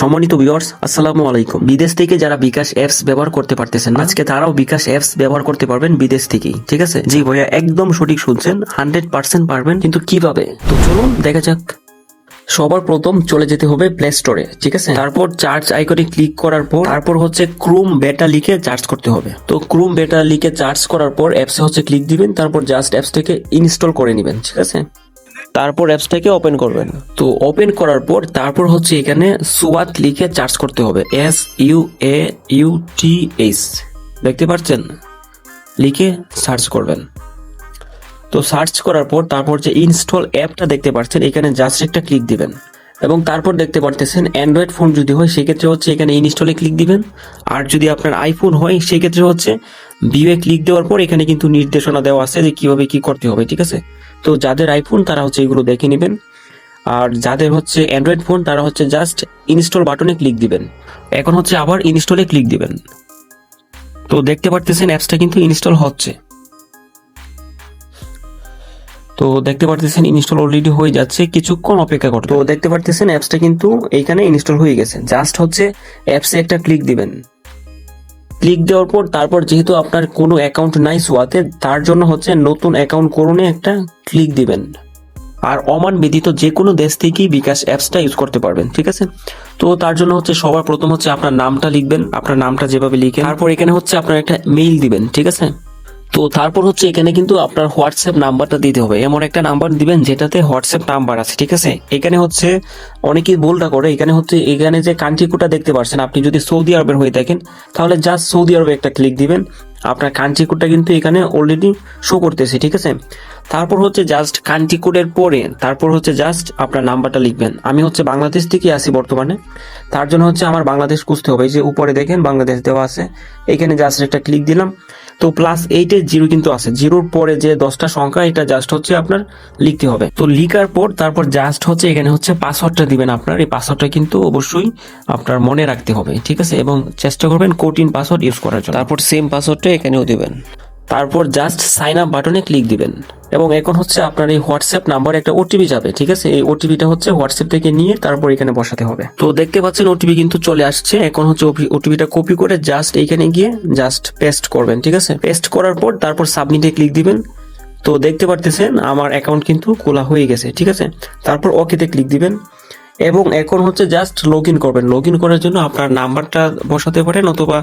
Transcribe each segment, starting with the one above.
সম্মানিত ভিউয়ার্স আসসালামু আলাইকুম। বিদেশ থেকে যারা বিকাশ অ্যাপস ব্যবহার করতে পারতেছেন না, আজকে তারাও বিকাশ অ্যাপস ব্যবহার করতে পারবেন বিদেশ থেকেই ঠিক আছে? জি ভাইয়া একদম সঠিক শুনছেন হান্ড্রেড পার্সেন্ট পারবেন কিন্তু কীভাবে? তো চলুন দেখা যাক। সবার প্রথম চলে যেতে হবে প্লে স্টোরে ঠিক আছে? তারপর চার্জ আইকনে ক্লিক করার পর তারপর হচ্ছে ক্রোম বেটা লিখে চার্জ করতে হবে। তো ক্রোম বেটা লিখে চার্জ করার পর অ্যাপসে হচ্ছে ক্লিক দিবেন তারপর জাস্ট অ্যাপসটাকে ইনস্টল করে নেবেন ঠিক আছে? তারপর অ্যাপসটাকে ওপেন করবেন। তো ওপেন করার পর তারপর হচ্ছে এখানে সুয়াত লিখে চার্জ করতে হবে। S U A U T H দেখতে পাচ্ছেন? লিখে সার্চ করবেন। তো সার্চ করার পর তারপর যে ইনস্টল অ্যাপটা দেখতে পাচ্ছেন, এখানে জাস্ট একটা ক্লিক দিবেন। এবং তারপর দেখতে পারতেছেন অ্যান্ড্রয়েড ফোন যদি হয়, সেক্ষেত্রে হচ্ছে এখানে ইনস্টলে ক্লিক দিবেন। আর যদি আপনার আইফোন হয়, সেক্ষেত্রে হচ্ছে ভিউয়ে ক্লিক দেওয়ার পর এখানে কিন্তু নির্দেশনা দেওয়া আছে যে কীভাবে কি করতে হবে, ঠিক আছে? তো যাদের আইফোন তারা হচ্ছে এগুলো দেখে নেবেন। আর যাদের হচ্ছে অ্যান্ড্রয়েড ফোন তারা হচ্ছে জাস্ট ইনস্টল বাটনে ক্লিক দিবেন। এখন হচ্ছে আবার ইনস্টলে ক্লিক দিবেন। তো দেখতে পারতেছেন অ্যাপসটা কিন্তু ইনস্টল হচ্ছে। তো দেখতে পারতেছেন ইনস্টল অলরেডি হয়ে যাচ্ছে, কিছুক্ষণ অপেক্ষা করতে তো দেখতে পারতেছেন অ্যাপসটা কিন্তু এইখানে ইনস্টল হয়ে গেছে। জাস্ট হচ্ছে অ্যাপসে একটা ক্লিক দিবেন। ক্লিক দেওয়ার পর তারপর যেহেতু আপনার কোনো অ্যাকাউন্ট নাই সোয়াতে, তার জন্য হচ্ছে নতুন অ্যাকাউন্ট করুন একটা ক্লিক দিবেন। আর অমান ব্যতীত যে কোনো দেশ থেকেই বিকাশ অ্যাপসটা ইউজ করতে পারবেন, ঠিক আছে? তো তার জন্য হচ্ছে সবার প্রথম হচ্ছে আপনার নামটা লিখবেন, আপনার নামটা যেভাবে লিখে তারপর এখানে হচ্ছে আপনার একটা মেইল দিবেন, ঠিক আছে? তো তারপর হচ্ছে এখানে কিন্তু আপনার হোয়াটসঅ্যাপ নাম্বারটা দিতে হবে। এমন একটা নাম্বার দিবেন যেটাতে হোয়াটসঅ্যাপ নাম্বার আছে, ঠিক আছে? এখানে হচ্ছে অনেকেই ভুলটা করে। এখানে হচ্ছে, এখানে যে কান্ট্রি কোডটা দেখতে পাচ্ছেন আপনি যদি সৌদি আরবের হয়ে থাকেন, তাহলে জাস্ট সৌদি আরবে একটা ক্লিক দিবেন। আপনার কান্ট্রি কোডটা কিন্তু এখানে অলরেডি শো করতেছে, ঠিক আছে? তারপর হচ্ছে জাস্ট কান্ট্রি কোডের পরে, তারপর হচ্ছে জাস্ট আপনার নাম্বারটা লিখবেন। আমি হচ্ছে বাংলাদেশ থেকে আসি বর্তমানে। তার জন্য হচ্ছে আমার বাংলাদেশ খুঁজতে হবে। এই যে উপরে দেখেন, বাংলাদেশ দেওয়া আছে। এখানে জাস্ট একটা ক্লিক দিলাম। তো প্লাস এইটের জিরো কিন্তু আছে। জিরোর পরে যে দশটা সংখ্যা, এটা জাস্ট হচ্ছে আপনার লিখতে হবে। তো লিখার পর তারপর জাস্ট হচ্ছে এখানে হচ্ছে পাসওয়ার্ডটা দিবেন আপনার। এই পাসওয়ার্ডটা কিন্তু অবশ্যই আপনার মনে রাখতে হবে, ঠিক আছে? এবং চেষ্টা করবেন কোটিন পাসওয়ার্ড ইউজ করার জন্য। তারপর সেম পাসওয়ার্ডটা এখানেও দিবেন। তারপর জাস্ট সাইন আপ বাটনে ক্লিক দিবেন। এবং এখন হচ্ছে আপনার এই হোয়াটসঅ্যাপ নাম্বারে একটা ওটিপি যাবে, ঠিক আছে? এই ওটিপিটা হচ্ছে হোয়াটসঅ্যাপ থেকে নিয়ে তারপর এখানে বসাতে হবে। তো দেখতে পাচ্ছেন ওটিপি কিন্তু চলে আসছে। এখন হচ্ছে ওটিপিটা কপি করে জাস্ট এইখানে গিয়ে জাস্ট পেস্ট করবেন, ঠিক আছে? পেস্ট করার পর তারপর সাবমিটে ক্লিক দিবেন। তো দেখতে পারতেছেন আমার অ্যাকাউন্ট কিন্তু খোলা হয়ে গেছে, ঠিক আছে? তারপর ওকেতে ক্লিক দিবেন। এবং এখন হচ্ছে জাস্ট লগ ইন করবেন। লগ ইন করার জন্য আপনার নাম্বারটা বসাতে পারেন অথবা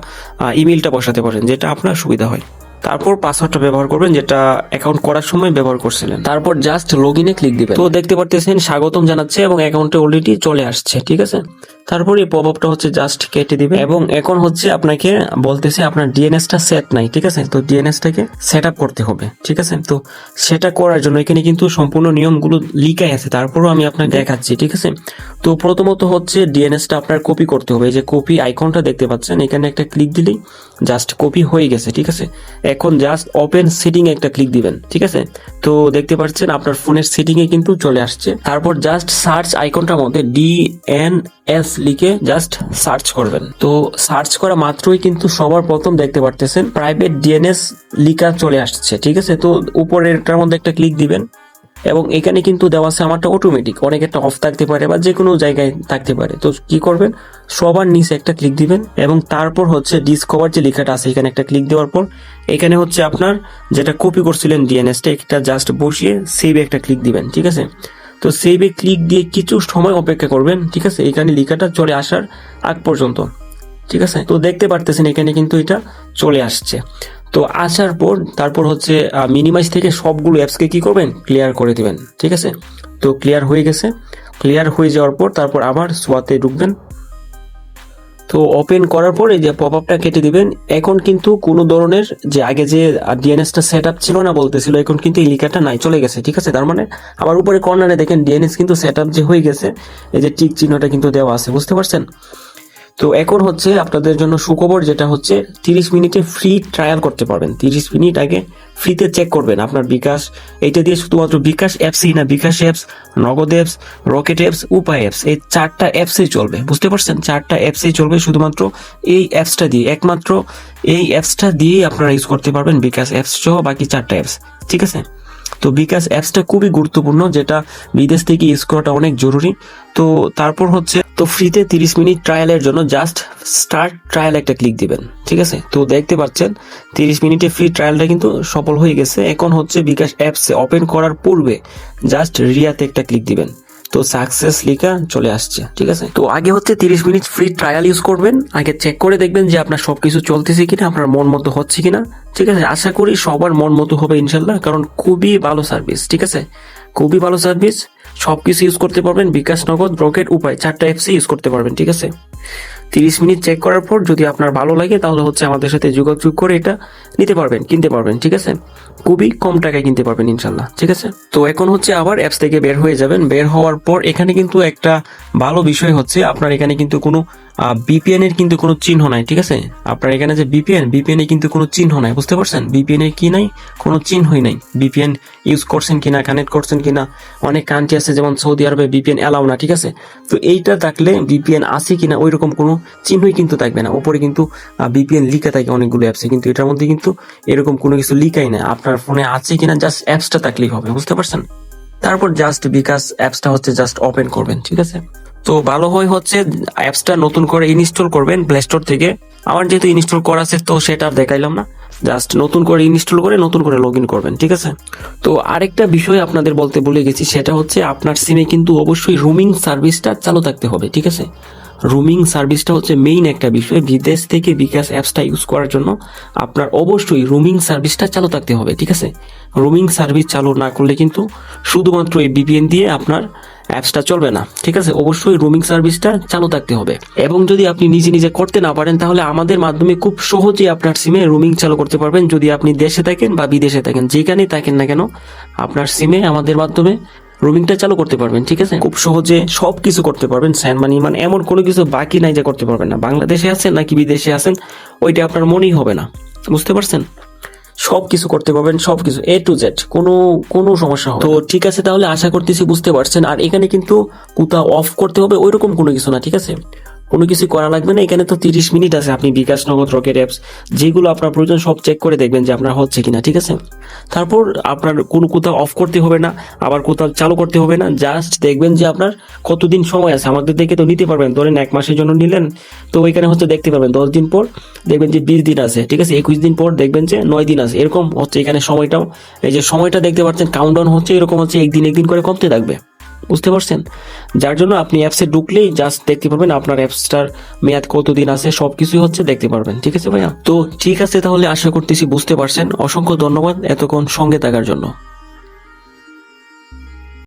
ইমেলটা বসাতে পারেন, যেটা আপনার সুবিধা হয়। তারপর পাসওয়ার্ডটা ব্যবহার করবেন যেটা অ্যাকাউন্ট করার সময় ব্যবহার করছিলেন। তারপর জাস্ট লগ ইনে ক্লিক দিবেন। তো দেখতে পারতেছেন স্বাগতম জানাচ্ছে এবং অ্যাকাউন্টে অলরেডি চলে আসছে ঠিক আছে? তারপর এই পপ আপটা হচ্ছে জাস্ট কেটে দিবে। এবং এখন হচ্ছে আপনাকে বলতেছে আপনার ডিএনএসটা সেট নাই, ঠিক আছে? তো ডিএনএসটাকে সেট আপ করতে হবে, ঠিক আছে? তো সেটা করার জন্য এখানে কিন্তু সম্পূর্ণ নিয়মগুলো লিখাই আছে, তারপরও আমি আপনাকে দেখাচ্ছি, ঠিক আছে? তো প্রথমত হচ্ছে ডিএনএসটা আপনার কপি করতে হবে, এই যে কপি আইকনটা দেখতে পাচ্ছেন, এখানে একটা ক্লিক দিলেই জাস্ট কপি হয়ে গেছে, ঠিক আছে? এখন জাস্ট ওপেন সেটিং একটা ক্লিক দিবেন, ঠিক আছে? তো দেখতে পাচ্ছেন আপনার ফোনের সেটিং এ কিন্তু চলে আসছে। তারপর জাস্ট সার্চ আইকনটার মধ্যে ডি এন এস লিখে জাস্ট সার্চ করবেন। তো সার্চ করা মাত্রই কিন্তু সবার প্রথম দেখতে পারতেছেন প্রাইভেট ডিএনএস লিখা চলে আসছে, ঠিক আছে? তো উপরেরটার মধ্যে একটা ক্লিক দিবেন এবং এখানে কিন্তু দেওয়া আছে আমারটা অটোমেটিক অনেক একটা অফ থাকতে পারে বা যে কোনো জায়গায় থাকতে পারে। তো কি করবেন? সবার নিচে একটা ক্লিক দিবেন এবং তারপর হচ্ছে ডিসকভার যে লেখাটা আছে, এখানে একটা ক্লিক দেওয়ার পর এখানে হচ্ছে আপনার যেটা কপি করছিলেন ডিএনএসটা এটা জাস্ট বসিয়ে সেভে একটা ক্লিক দিবেন, ঠিক আছে? তো সেভে ক্লিক দিয়ে কিছু সময় অপেক্ষা করবেন, ঠিক আছে? এখানে লেখাটা চলে আসার আগ পর্যন্ত, ঠিক আছে? তো দেখতে পারতেছেন এখানে কিন্তু এটা চলে আসছে। তো আসার পর, তারপর হচ্ছে মিনিমাইজ থেকে সবগুলো অ্যাপসকে কি করবেন? ক্লিয়ার করে দেবেন, ঠিক আছে? তো ক্লিয়ার হয়ে গেছে। ক্লিয়ার হয়ে যাওয়ার পর, তারপর আবার সোয়াতে ঢুকবেন। তো ওপেন করার পরে যে পপ আপটা কেটে দিবেন, এখন কিন্তু কোনো ধরনের যে আগে যে ডিএনএসটা সেট আপ ছিল না বলতেছিল, এখন কিন্তু এই লিখাটা নাই, চলে গেছে, ঠিক আছে? তার মানে আবার উপরে কর্নারে দেখেন ডিএনএস কিন্তু সেট আপ যে হয়ে গেছে, এই যে টিক চিহ্নটা কিন্তু দেওয়া আছে, বুঝতে পারছেন? তো এখন হচ্ছে আপনাদের জন্য সুখবর যেটা হচ্ছে, তিরিশ মিনিটে ফ্রি ট্রায়াল করতে পারবেন। তিরিশ মিনিট আগে ফ্রিতে চেক করবেন আপনার বিকাশ। এইটা দিয়ে শুধুমাত্র বিকাশ অ্যাপসই না, bKash apps Nagad apps Rocket apps Upay apps এই চারটা অ্যাপসই চলবে। বুঝতে পারছেন? চারটা অ্যাপসই চলবে শুধুমাত্র এই অ্যাপসটা দিয়ে। একমাত্র এই অ্যাপসটা দিয়েই আপনারা ইউজ করতে পারবেন বিকাশ অ্যাপস সহ বাকি চারটা অ্যাপস ঠিক আছে? তো বিকাশ অ্যাপসটা খুবই গুরুত্বপূর্ণ, যেটা বিদেশ থেকে ইউজ করাটা অনেক জরুরি। তো তারপর হচ্ছে, তো ফ্রিতে তিরিশ মিনিট ট্রায়ালের জন্য জাস্ট স্টার্ট ট্রায়াল একটা ক্লিক দিবেন, ঠিক আছে? তো দেখতে পাচ্ছেন, তিরিশ মিনিটে ফ্রি ট্রায়ালটা কিন্তু সফল হয়ে গেছে। এখন হচ্ছে বিকাশ অ্যাপসে ওপেন করার পূর্বে জাস্ট রিয়াতে একটা ক্লিক দিবেন। তো সাকসেস লিখা চলে আসছে, ঠিক আছে? তো আগে হচ্ছে তিরিশ মিনিট ফ্রি ট্রায়াল ইউজ করবেন, আগে চেক করে দেখবেন যে আপনার সবকিছু চলতেছে কিনা, আপনার মন মতো হচ্ছে কিনা, ঠিক আছে? আশা করি সবার মন মতো হবে ইনশাল্লাহ, কারণ খুবই ভালো সার্ভিস ঠিক আছে? খুবই ভালো সার্ভিস সবকিছু ইউজ করতে পারবেন বিকাশ নগদ ব্রকেট উপায়, চারটা অ্যাপসে ইউজ করতে পারবেন, ঠিক আছে? তিরিশ মিনিট চেক করার পর যদি আপনার ভালো লাগে, তাহলে হচ্ছে আমাদের সাথে যোগাযোগ করে এটা নিতে পারবেন, কিনতে পারবেন, ঠিক আছে? খুবই কম টাকায় কিনতে পারবেন ইনশাল্লাহ ঠিক আছে? তো এখন হচ্ছে আবার অ্যাপস থেকে বের হয়ে যাবেন। বের হওয়ার পর এখানে কিন্তু একটা ভালো বিষয় হচ্ছে, আপনার এখানে কিন্তু কোনো বিপিএন এর কিন্তু কোনো চিহ্ন নাই, ঠিক আছে? আপনার এখানে যে বিপিএন বিপিএন এ কিন্তু কোনো চিহ্ন নাই, বুঝতে পারছেন? বিপিএন এর কি নাই? কোনো চিহ্নই নাই। বিপিএন ইউজ করছেন কিনা কানেক্ট করছেন কিনা, অনেক কান্ট্রি আছে, যেমন সৌদি আরবে বিপিএন অ্যালাউ না, ঠিক আছে? তো এইটা থাকলে বিপিএন আছে কিনা ওই রকম কোনো চিহ্নই কিন্তু থাকবে না। উপরে কিন্তু বিপিএন লিখা থাকে অনেকগুলো অ্যাপসে কিন্তু এটার মধ্যে কিন্তু এরকম কোনো কিছু লিখাই না আপনার ফোনে আছে কিনা জাস্ট অ্যাপসটা থাকলেই হবে, বুঝতে পারছেন? তারপর জাস্ট বিকাশ অ্যাপসটা হচ্ছে জাস্ট ওপেন করবেন, ঠিক আছে? তো ভালো হয় হচ্ছে অ্যাপসটা নতুন করে ইনস্টল করবেন প্লে স্টোর থেকে। আমার যেহেতু ইনস্টল করা আছে, তো সেটা আর দেখাইলাম না। জাস্ট নতুন করে ইনস্টল করে নতুন করে লগ করবেন, ঠিক আছে? তো আরেকটা বিষয় আপনাদের বলতে ভুলে গেছি, সেটা হচ্ছে আপনার সিমে কিন্তু অবশ্যই রুমিং সার্ভিসটা চালু থাকতে হবে, ঠিক আছে? রুমিং সার্ভিসটা হচ্ছে মেইন একটা বিষয়, বিদেশ থেকে বিকাশ অ্যাপসটা ইউজ করার জন্য আপনার অবশ্যই রুমিং সার্ভিসটা চালু থাকতে হবে, ঠিক আছে? রুমিং সার্ভিস চালু না করলে কিন্তু শুধুমাত্র এই বিপিএন দিয়ে আপনার অ্যাপসটা চলবে না, ঠিক আছে? অবশ্যই রুমিং সার্ভিসটা চালু থাকতে হবে। এবং যদি আপনি নিজে নিজে করতে না পারেন, তাহলে আমাদের মাধ্যমে খুব সহজেই আপনার সিমে রুমিং চালু করতে পারবেন। যদি আপনি দেশে থাকেন বা বিদেশে থাকেন, যেখানেই থাকেন না কেন, আপনার সিমে আমাদের মাধ্যমে রুমিংটা চালু করতে পারবেন, ঠিক আছে? খুব সহজে সব কিছু করতে পারবেন স্যান মানি মানে এমন কোনো কিছু বাকি নাই যে করতে পারবেন না। বাংলাদেশে আছেন নাকি বিদেশে আছেন, ওইটা আপনার মনেই হবে না। বুঝতে পারছেন? সব কিছু করতে পারবেন সব কিছু এ টু জেড কোনো কোনো সমস্যা হবে। তো ঠিক আছে তাহলে আশা করতেছি বুঝতে পারছেন আর এখানে কিন্তু কুতা অফ করতে হবে ওইরকম কোনো কিছু না ঠিক আছে কোনো কিছু করা লাগবে না। এখানে তো তিরিশ মিনিট আছে। আপনি বিকাশ নগদ রকেট অ্যাপস যেগুলো আপনার প্রয়োজন সব চেক করে দেখবেন যে আপনার হচ্ছে কিনা, ঠিক আছে? তারপর আপনার কোনো কোথাও অফ করতে হবে না, আবার কোথাও চালু করতে হবে না। জাস্ট দেখবেন যে আপনার কতদিন সময় আছে। আমাদের দেখে তো নিতে পারবেন। ধরেন এক মাসের জন্য নিলেন, তো ওইখানে হচ্ছে দেখতে পারবেন। দশ দিন পর দেখবেন যে বিশ দিন আছে, ঠিক আছে? একুশ দিন পর দেখবেন যে নয় দিন আছে। এরকম হচ্ছে এখানে সময়টাও। এই যে সময়টা দেখতে পাচ্ছেন কাউন্টডাউন হচ্ছে, এরকম হচ্ছে, একদিন একদিন করে কমতে থাকবে। বুঝতে পারছেন? যার জন্য আপনি অ্যাপসে ঢুকলেই জাস্ট দেখতে পারবেন আপনার অ্যাপসটার মেয়াদ কতদিন আছে সব কিছুই হচ্ছে দেখতে পারবেন। ঠিক আছে ভাইয়া? তো ঠিক আছে তাহলে আশা করতেছি বুঝতে পারছেন। অসংখ্য ধন্যবাদ এতক্ষণ সঙ্গে থাকার জন্য।